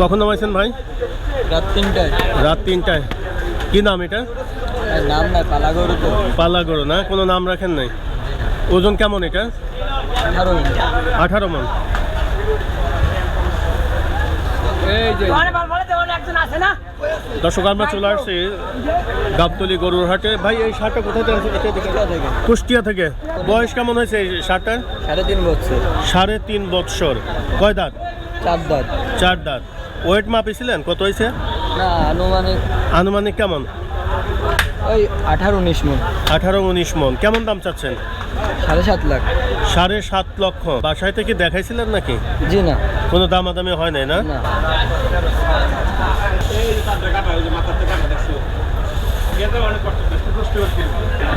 কখন নামাইছেন ভাই? রাত তিনটায়। রাত তিনটায়। কি নাম এটা? নাম নাই পালা গরু তো। পাল্লা গরু না? কোনো নাম রাখেন নাই? ওজন কেমন এটা? আঠারো আঠারো মন। এই যে। দর্শক আমরা চলে আসছি গাবতলি গরুর হাটে। ভাই এই শার্টটা কোথায় থেকে কোথা কুষ্টিয়া থেকে। বয়স কেমন হয়েছে এই শার্টটার সাড়ে তিন বছর। সাড়ে তিন বৎসর। কয় দাঁত? চার দাঁত। চার দাঁত। ওয়েট মাপিছিলেন? কত হয়েছে না আনুমানিক। আনুমানিক কেমন? ওই আঠারো উনিশ মন। আঠারো উনিশ মন। কেমন দাম চাচ্ছেন? সাড়ে সাত লাখ। সাড়ে সাত লক্ষ। বাসায় থেকে দেখাইছিলেন নাকি? জি না। কোনো দামাদামি হয় নাই না।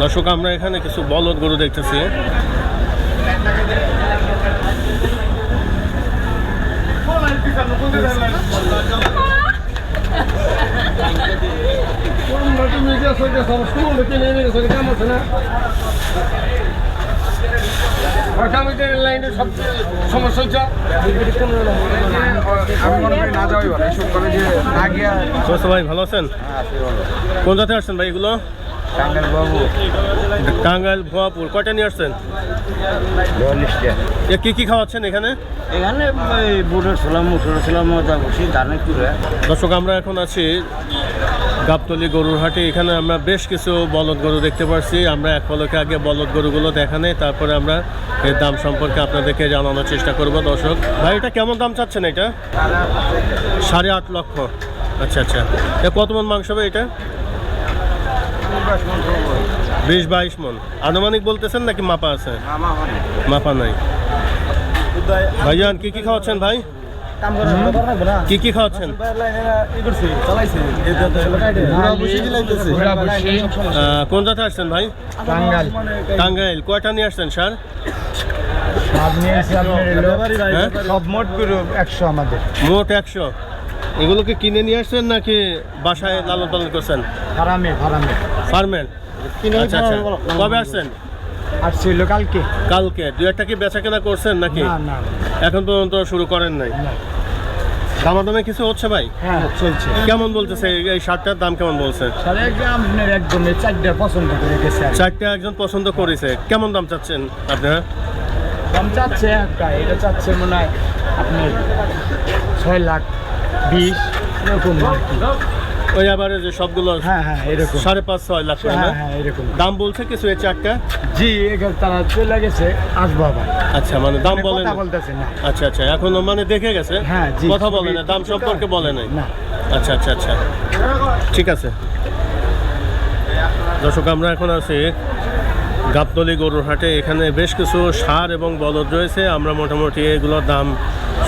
দর্শক আমরা এখানে কিছু বলদ গরু দেখতেছি। আমি মনে করি না যাওয়াই ভালো এইসব কলেজে না গিয়া দোস্ত ভাই ভালো আছেন? কোন জাতে আসছেন ভাই এগুলো? টাঙ্গাইল ভুয়াপুর কয়টা নিয়ে আসছেন? এ কি কি খাওয়াচ্ছেন এখানে? এখানে বুটের ছিলাম মুসুর ছিলাম মজা বসি ধানের চুরে দর্শক আমরা এখন আছি গাবতলি গরুর হাটে। এখানে আমরা বেশ কিছু বলদ গরু দেখতে পাচ্ছি আমরা এক পলকে আগে বলদ গরুগুলো দেখানে তারপরে আমরা এর দাম সম্পর্কে আপনাদেরকে জানানোর চেষ্টা করব। দর্শক ভাই এটা কেমন দাম চাচ্ছেন এটা? সাড়ে আট লক্ষ। আচ্ছা আচ্ছা। এ কত মন মাংস হবে এটা? বিশ বাইশ মন। আনুমানিক বলতেছেন নাকি মাপা আছে? মাপা নাই। ভাইজান কি কি খাওয়াচ্ছেন ভাই? কি কি খাওয়াচ্ছেন? কোন জাতে আসছেন ভাই? টাঙ্গাইল। কয়টা নিয়ে আসছেন স্যার? সব হ্যাঁ? মোট একশো আমাদের। মোট একশো। এগুলোকে কিনে নিয়ে আসছেন নাকি বাসায় লালন পালন করছেন? ফারামে ফারামে। ফার্মের? আচ্ছা আচ্ছা। কবে আসছেন? আর ছিল কালকে? কালকে। দু একটা কি বেচা কেনা করছেন নাকি? না না। এখন পর্যন্ত শুরু করেন নাই। দামাদামে কিছু হচ্ছে ভাই? হ্যাঁ চলছে। কেমন বলতেছে? এই- শার্টটার দাম কেমন বলছে? একদম চারটা পছন্দ করে গেছে আর চারটে একজন পছন্দ করেছে। কেমন দাম চাচ্ছেন আপনারা দাম চাচ্ছে একটা এটা চাচ্ছে মনে হয় আপনার ছয় লাখ বিশ এরকম আর কি। ওই আবার যে সবগুলো হ্যাঁ হ্যাঁ এরকম। সাড়ে পাঁচ ছয় লাখ হ্যাঁ হ্যাঁ এরকম। দাম বলছে কিছু এই চারটা? জি এখানে তারা চলে গেছে আসব আবার। আচ্ছা মানে দাম মানে কথা বলতেছে না। আচ্ছা আচ্ছা এখনও মানে দেখে গেছে? হ্যাঁ, জি। কথা বলে না দাম সম্পর্কে বলে নাই। না। আচ্ছা আচ্ছা আচ্ছা। ঠিক আছে। দর্শক আমরা এখন আছি গাবতলি গরুর হাটে। এখানে বেশ কিছু সার এবং বলদ রয়েছে। আমরা মোটামুটি এগুলোর দাম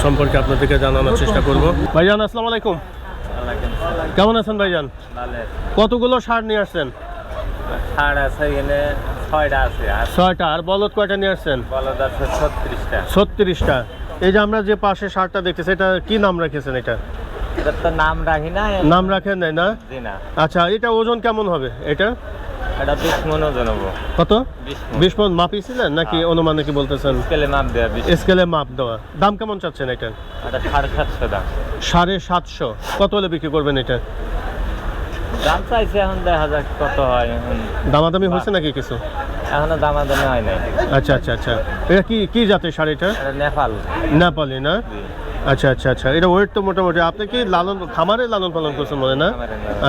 সম্পর্কে আপনাদেরকে জানানোর চেষ্টা করব। ভাইজান আসসালামু আলাইকুম। কেমন আছেন ভাইজান? কতগুলো সার নিয়ে আসছেন? ছাড় আছে এখানে ছয়টা আছে ছয়টা আর বলদ কয়টা নিয়ে আসছেন? বলদ আছে ছত্রিশটা। ছত্রিশটা। এই যে আমরা যে পাশে সারটা দেখতেছি এটা কি নাম রেখেছেন এটা? এটার তো নাম রাখি না নাম রাখেন নাই না? আচ্ছা এটা ওজন কেমন হবে এটা? এটা বিশ জানাব কত? বিশ মন। বিশ মন মাপিছিলেন নাকি অনুমানে কি বলতেছেন? স্কেলে মাপ দেওয়া স্কেলে মাপ দেওয়া। দাম কেমন চাচ্ছেন এটা? এটা সাড়ে সাতশো দাম। সাড়ে সাতশো। কত হলে বিক্রি করবেন এটা? দাম চাইছে এখন দেখা যাক কত হয় দামাদামি হয়েছে নাকি কিছু? এখনও দামাদামি হয় নাই। আচ্ছা আচ্ছা আচ্ছা। এটা কি কি জাতের এটা? নেপাল। নেপালি না? আচ্ছা আচ্ছা আচ্ছা। এটা ওয়েট তো মোটামুটি আপনি কি লালন খামারে লালন পালন করছেন মনে না?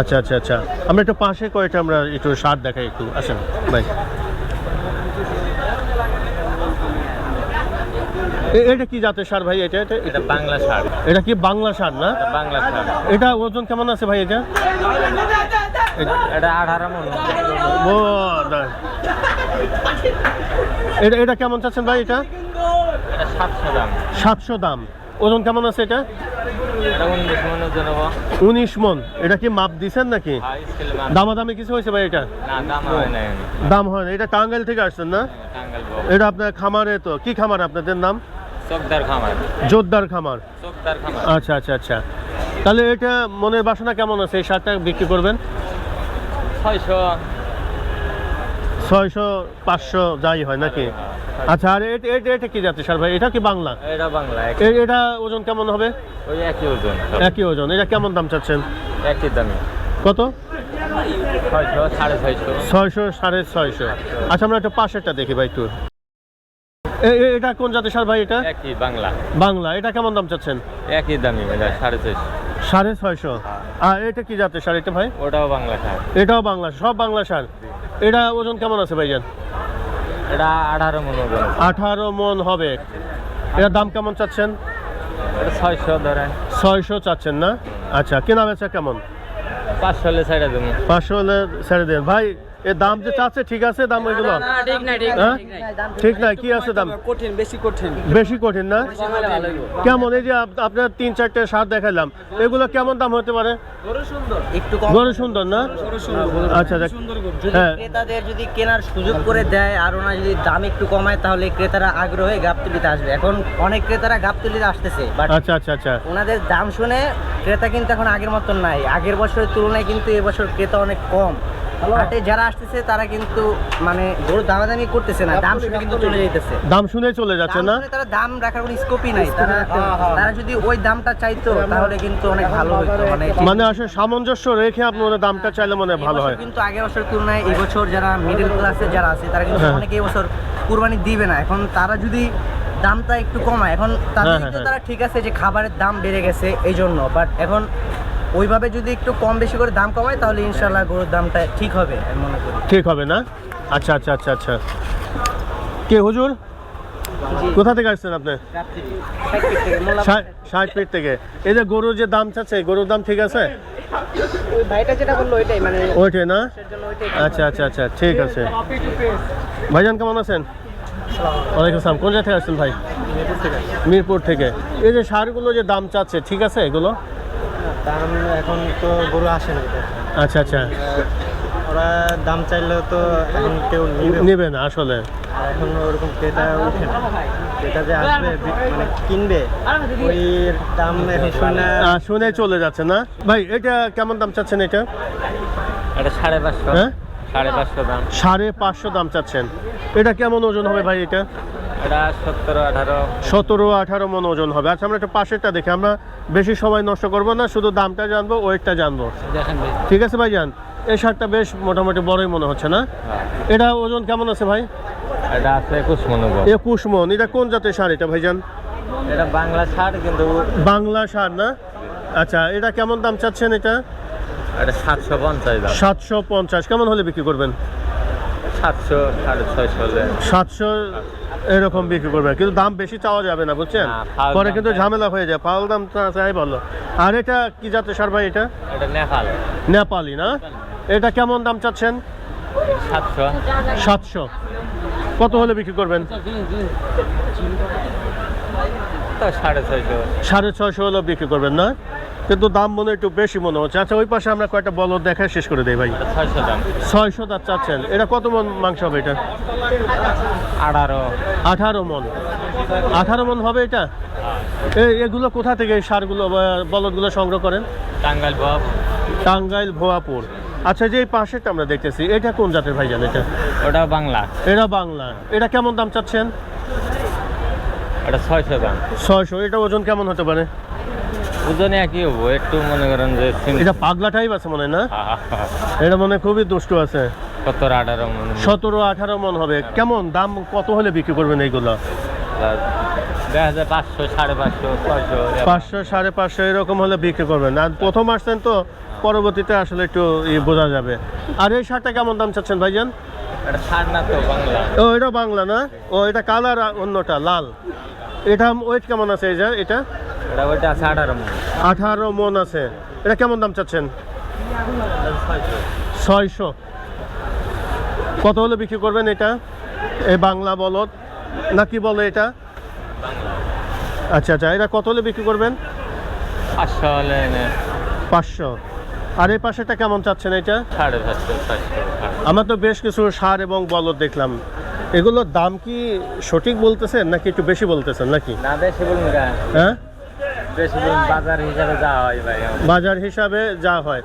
আচ্ছা আচ্ছা আচ্ছা। আমরা একটু পাশে কয়েকটা আমরা একটু সার দেখাই একটু। আসেন ভাই। এটা কি জাতের সার ভাই এটা? এটা এটা বাংলা সার। এটা কি বাংলা সার না? বাংলা সার। এটা ওজন কেমন আছে ভাই এটা? এটা আঠারো মন। এটা এটা কেমন চাচ্ছেন ভাই এটা? সাতশো দাম। সাতশো দাম। ওজন কেমন আছে এটা? উনিশ মন এটা কি মাপ দিছেন নাকি? মাপ। দামাদামি কিছু হয়েছে ভাই এটা? দাম হয় দাম হয় না এটা টাঙ্গাইল থেকে আসছেন না? এটা আপনার খামারে তো। কি খামার আপনাদের নাম? চোখদার খামার। জোরদার খামার। চোখদার খামার। আচ্ছা আচ্ছা আচ্ছা। তাহলে এটা মনের বাসনা কেমন আছে? এই সারটা বিক্রি করবেন? ছয়শো। ছয়শো পাঁচশো যাই হয় নাকি? আচ্ছা আর এটা এটা কি জাতি সার ভাই? এটা কি বাংলা? এটা বাংলা এটা ওজন কেমন হবে? ওই একই ওজন। একই ওজন। এটা কেমন দাম চাচ্ছেন? একই দামে। কত? ছয়শো সাড়ে ছয়শো। ছয়শো সাড়ে ছয়শো। আচ্ছা আমরা একটু পাশেরটা দেখি ভাই একটু। এটা কোন জাতি সার ভাই এটা? একই বাংলা। বাংলা। এটা কেমন দাম চাচ্ছেন? একই দামি এটা সাড়ে ছয়শো। সাড়ে ছয়শো। আর এটা কি জাতের সার এটা ভাই? ওটাও বাংলা খায় এটাও বাংলা সব বাংলা সার। এটা ওজন কেমন আছে ভাইজান? এটা আঠারো মন ওজন আঠারো মন হবে। এটার দাম কেমন চাচ্ছেন? ছয়শো ধরেন। ছয়শো চাচ্ছেন না? আচ্ছা কেনা বেচা কেমন? পাঁচশো হলে ছেড়ে দেবেন পাঁচশো হলে ছেড়ে দেন। ভাই এর দাম যে চাচ্ছে ঠিক আছে দাম ওইগুলো? ঠিক নাই ঠিক হ্যাঁ? ঠিক নাই। কি আছে দাম? কঠিন বেশি কঠিন। বেশি কঠিন না? কেমন এই যে আপনার তিন চারটে সার দেখালাম এগুলো কেমন দাম হতে পারে? একটু গরু সুন্দর না? আচ্ছা আচ্ছা হ্যাঁ। ক্রেতাদের যদি কেনার সুযোগ করে দেয় আর ওনা যদি দাম একটু কমায় তাহলে ক্রেতারা আগ্রহে গাবতলিতে আসবে। এখন অনেক ক্রেতারা গাবতলিতে আসতেছে আচ্ছা আচ্ছা আচ্ছা। ওনাদের দাম শুনে ক্রেতা কিন্তু এখন আগের মতন নাই। আগের বছরের তুলনায় কিন্তু এবছর ক্রেতা অনেক কম। হাটে যারা আসতেছে তারা কিন্তু মানে গরু দামাদামি করতেছে না দাম শুনে কিন্তু চলে যাইতেছে। দাম শুনে চলে যাচ্ছে না? তারা দাম রাখার কোনো স্কোপই নাই। তারা তারা যদি ওই দামটা চাইতো তাহলে কিন্তু অনেক ভালো হতো মানে মানে আসলে সামঞ্জস্য রেখে আপনি ওদের দামটা চাইলে মনে হয় ভালো হয়। কিন্তু আগের বছর তুলনায় এই বছর যারা মিডল ক্লাসে যারা আছে তারা কিন্তু হ্যাঁ। অনেকে এই বছর কুরবানি দিবে না। এখন তারা যদি দামটা একটু কমায় এখন তাদের হ্যাঁ, হ্যাঁ, হ্যাঁ। তারা ঠিক আছে যে খাবারের দাম বেড়ে গেছে এই জন্য। বাট এখন ওইভাবে যদি একটু কম বেশি করে দাম কমায় তাহলে ইনশাল্লাহ গরুর দামটা ঠিক হবে আমি মনে করি। ঠিক হবে না? আচ্ছা আচ্ছা আচ্ছা আচ্ছা। কে হুজুর? কোথা থেকে আসছেন আপনি? ষাট- ফিট থেকে এই যে গরুর যে দাম চাচ্ছে গরুর দাম ঠিক আছে? মানে ওইটাই না? আচ্ছা আচ্ছা আচ্ছা ঠিক আছে। ভাইজান কেমন আছেন? ওয়ালাইকুম আসসালাম কোন জায়গা থেকে আসছেন ভাই? মিরপুর থেকে। এই যে সারগুলো যে দাম চাচ্ছে ঠিক আছে এগুলো? দাম এখন তো গরু আসে না আচ্ছা আচ্ছা। ওরা দাম চাইলেও তো এখন কেউ নেবে। না আসলে। এখন ওরকম ক্রেতা উঠে না। ক্রেতা যে আসবে মানে কিনবে ওই দাম এখন শুনে শুনে চলে যাচ্ছে না? ভাই এটা কেমন দাম চাচ্ছেন এটা? এটা সাড়ে পাঁচশো। হ্যাঁ? সাড়ে পাঁচশো দাম। সাড়ে পাঁচশো দাম চাচ্ছেন। এটা কেমন ওজন হবে ভাই এটা? এটা সতেরো আঠারো। সতেরো আঠারো মন ওজন হবে। আচ্ছা আমরা একটা পাশেরটা দেখি। আমরা বেশি সময় নষ্ট করব না শুধু দামটা জানব ওয়েটটা জানব। দেখেন ভাই। ঠিক আছে ভাই যান এই শার্টটা বেশ মোটামুটি বড়ই মনে হচ্ছে না? এটা ওজন কেমন আছে ভাই? এটা আছে একুশ মন এটা কোন জাতের সার এটা ভাইজান? এটা বাংলা ছাড় কিন্তু বাংলা সার না? আচ্ছা এটা কেমন দাম চাচ্ছেন এটা? এটা সাতশো পঞ্চাশ দাম। সাতশো পঞ্চাশ। কেমন হলে বিক্রি করবেন? সাতশো সাড়ে ছয়শো হলে। সাতশো এরকম বিক্রি করবেন কিন্তু দাম বেশি চাওয়া যাবে না বুঝছেন? পরে কিন্তু ঝামেলা হয়ে যায়। ফাউল দাম চা- চাই ভালো আর এটা কি জাতের সার ভাই এটা? এটা নেপাল। নেপালি না? এটা কেমন দাম চাচ্ছেন? সাতশো। সাতশো। কত হলে বিক্রি করবেন? সাড়ে ছয়শো। সাড়ে ছয়শো হলে বিক্রি করবেন না? কিন্তু দাম মনে একটু বেশি মনে হচ্ছে। আচ্ছা ওই পাশে আমরা কয়েকটা বলদ দেখা শেষ করে দেই ভাই। ছয়শো দাম। ছয়শো দাঁত চাচ্ছেন। এটা কত মন মাংস হবে এটা? আঠারো। আঠারো মন। আঠারো মন হবে এটা? এগুলো কোথা থেকে সারগুলো বলদগুলো সংগ্রহ করেন? টাঙ্গাইল বাপ টাঙ্গাইল ভোয়াপুর আচ্ছা যে এই পাশেরটা আমরা দেখতেছি এটা কোন জাতের ভাইজান এটা? ওটা বাংলা। এটা বাংলা। এটা কেমন দাম চাচ্ছেন? এটা ছয়শো দাম। ছয়শো। এটা ওজন কেমন হতে পারে? ওজনে একই হব একটু মনে করেন যে এটা পাগলা টাইপ আছে মনে না? এটা মনে খুবই দুষ্টু আছে। সত্তর আঠারো মন সতেরো আঠারো মন হবে। কেমন দাম কত হলে বিক্রি করবেন এইগুলো? পাঁচশো সাড়ে পাঁচশো এরকম। হলে বিক্রি করবেন। আর প্রথম আসছেন তো পরবর্তীতে আসলে একটু বোঝা যাবে। আর এই শার্টটা কেমন দাম চাচ্ছেন ভাইজান? ও এটা বাংলা না? ও এটা কালার অন্যটা লাল। এটা ওয়েট কেমন আছে এই যে এটা? এটা আছে আঠারো মন। আঠারো মন আছে। এটা কেমন দাম চাচ্ছেন? ছয়শো। কত হলে বিক্রি করবেন এটা? এই বাংলা বলদ? না কি বলে এটা? আচ্ছা আচ্ছা এটা কত হলে বিক্রি করবেন? পাঁচশো হলে পাঁচশো। আর এই পাশেটা কেমন চাচ্ছেন এটা? সাড়ে পাঁচশো আমার তো বেশ কিছু সার এবং বলদ দেখলাম। এগুলোর দাম কি সঠিক বলতেছেন নাকি একটু বেশি বলতেছেন নাকি? না বেশি বলুন হ্যাঁ? বেশি বাজার হিসাবে যা হয় বাজার হিসাবে যা হয়।